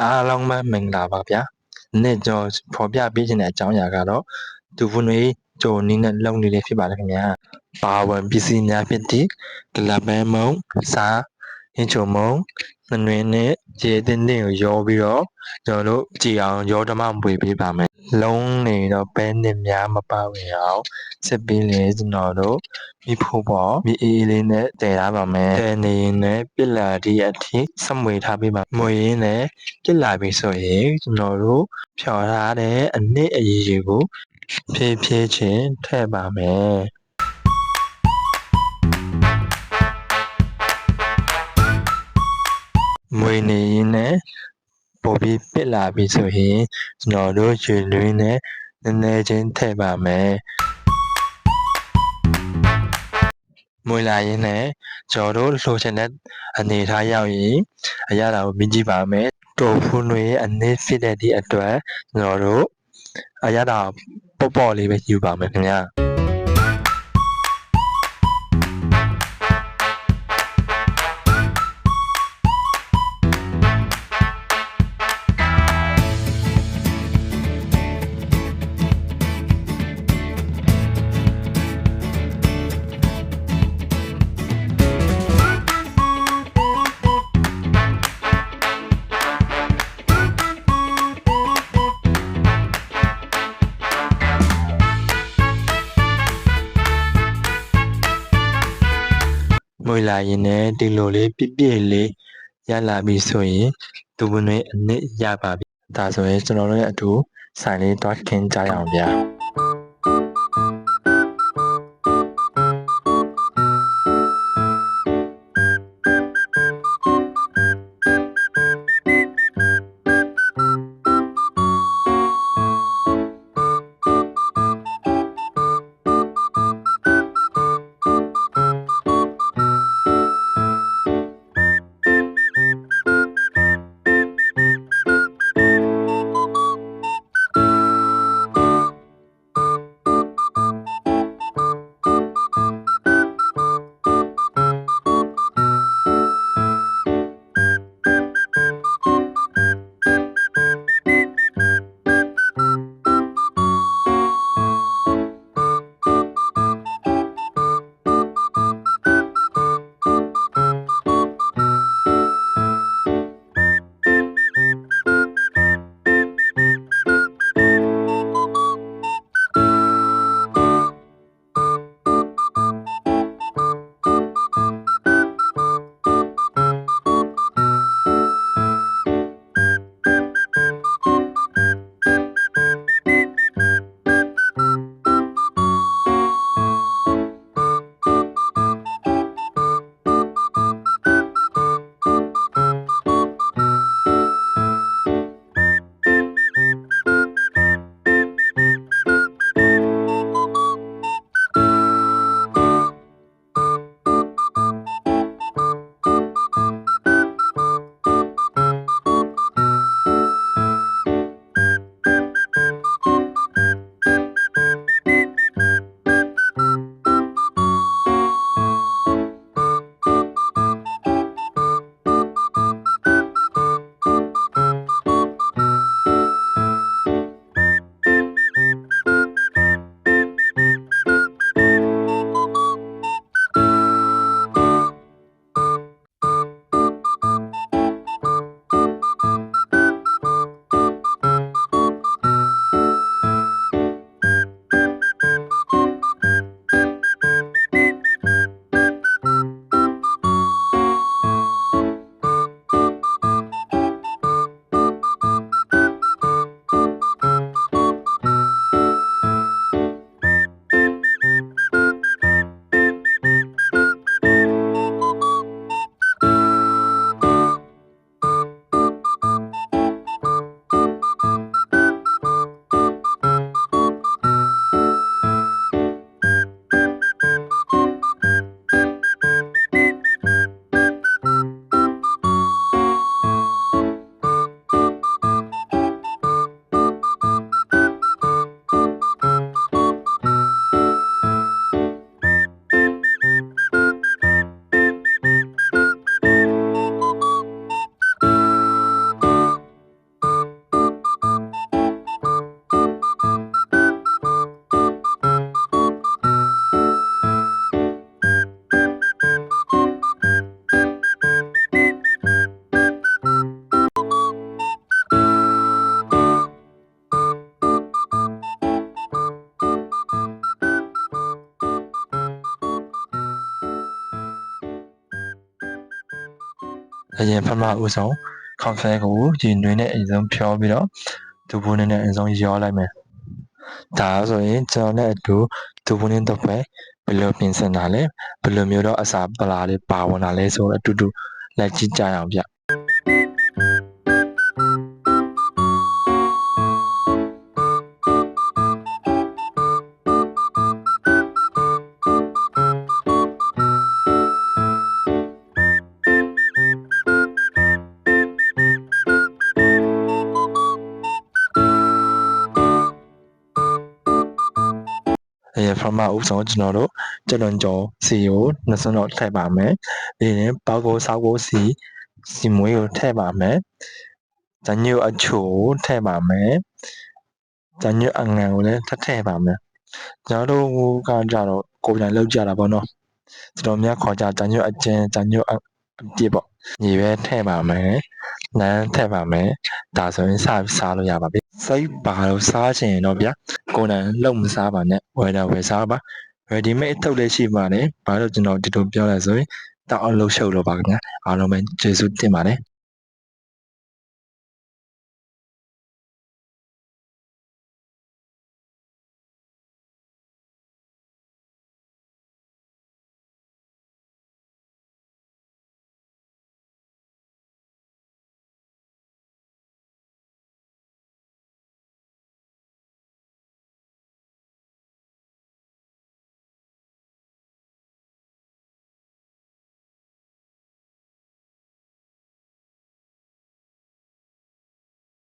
အားလုံးပဲမင်္ဂလာပါဗျာ။နေ့ကျော်ဖော်ပြပေးခြင်းတဲ့အကြောင်းအရာကတော့သူဖွနွေကြိုနည်းနဲ့လုံနေလေးဖြစ်ပါတယ်ခင်ဗျာ။ပါဝင်ပစ္စည်းများဖြစ်သည့်ဒလဘဲမုံစားဟင်းချုံမုံနှနွေ နဲ့ရေတင်းတင်းကိုရောပြီးတော့ကျွန်တော်တို့ကြည်အောင်ရောဓမပွေပေးပါမယ်။လုံးနေတော့ပဲနှစ်များမပါဝင်အောင်စစ်ပြီးလေကျွန်တော်တို့မိဖို့ပေါ်မိအေးအေးလေးနဲ့တည်ထားပါမယ်။တည်နေရင်လည်းပြစ်လာသည့်အထိစမွေထားပေးပါ။မွေရင်းလည်းပြစ်လာပြီဆိုရင်ကျွန်တော်တို့ဖြော်ထားတဲ့အနစ်အရည်တွေကိုဖြည်းဖြည်းချင်းထည့်ပါမယ်။ မွေနေရင်လည်းပိုပြီးပစ်လာပြီဆိုရင်ကျွန်တော်တို့ရွှေလွင်းနဲ့နည်းနည်းချင်းထည့်ပါမယ်မွေလာရင်လည်းကျွန်တော်တို့လှိုချင်တဲ့အနေထားရောက်ရင်အရသာကိုမြင်ကြည့်ပါမယ်တိုဖူးတွေအနည်းဖြစ်တဲ့ဒီအတွက်ကျွန်တော်တို့အရသာပေါ့ပေါ့လေးပဲယူပါမယ်ခင်ဗျာ မွေလာရင်လည်းဒီလိုလေးပြည့်ပြည့်လေးရလာပြီဆိုရင်သူဝင်တွေအနစ်ရပါပြီဒါဆိုရင်ကျွန်တော်တို့ရဲ့အတူဆိုင်လေးတွားခင်းကြရအောင်ဗျာ အရင်ပထမဦးဆုံးခေါက်ဆွဲကိုရေနွေးနဲ့အရင်ဆုံးဖြောပြီးတော့ဒူဘူးနဲ့အရင်ဆုံးရောလိုက်မယ်ဒါဆိုရင်ကျွန်တော်နဲ့အတူဒူဘူးနဲ့တော့ပဲဘယ်လိုပြင်ဆင်တာလဲဘယ်လိုမျိုးတော့အစာပလာလေးပါဝင်တာလဲဆိုတော့အတူတူလိုက်ကြည့်ကြရအောင်ဗျ အဲပထမဦးဆုံးကျွန်တော်တို့ကြက်လွန်ကြော်စီကိုနှစ်စွန်းတော့ထည့်ပါမယ်။ပြီးရင်ပေါကိုစောက်ကိုစီစီမွေးကိုထည့်ပါမယ်။ဇညွအချိုကိုထည့်ပါမယ်။ဇညွအငံကိုလည်းထပ်ထည့်ပါမယ်။ကျွန်တော်တို့ကကြတော့ကိုယ်တိုင်လောက်ကြတာပေါ့နော်။ကျွန်တော်များခေါ်ကြဇညွအကျဉ်ဇညွအအပြစ်ပေါ့။ညီပဲထည့်ပါမယ်။နန်းထည့်ပါမယ်။ဒါဆိုရင်စပြီးစားလို့ရပါပြီ။ စိတ်ပါလို့စားချင်ရင်တော့ဗျာကိုယ်တိုင်လုံမစားပါနဲ့ဝယ်တာဝယ်စားပါ ready made အထုပ်လေးရှိပါတယ်ဘာလို့ကျွန်တော်ဒီလိုပြောလဲဆိုရင်တောက်အောင်လှုပ်ရှုပ်လို့ပါခင်ဗျာအားလုံးပဲကျေးဇူးတင်ပါတယ်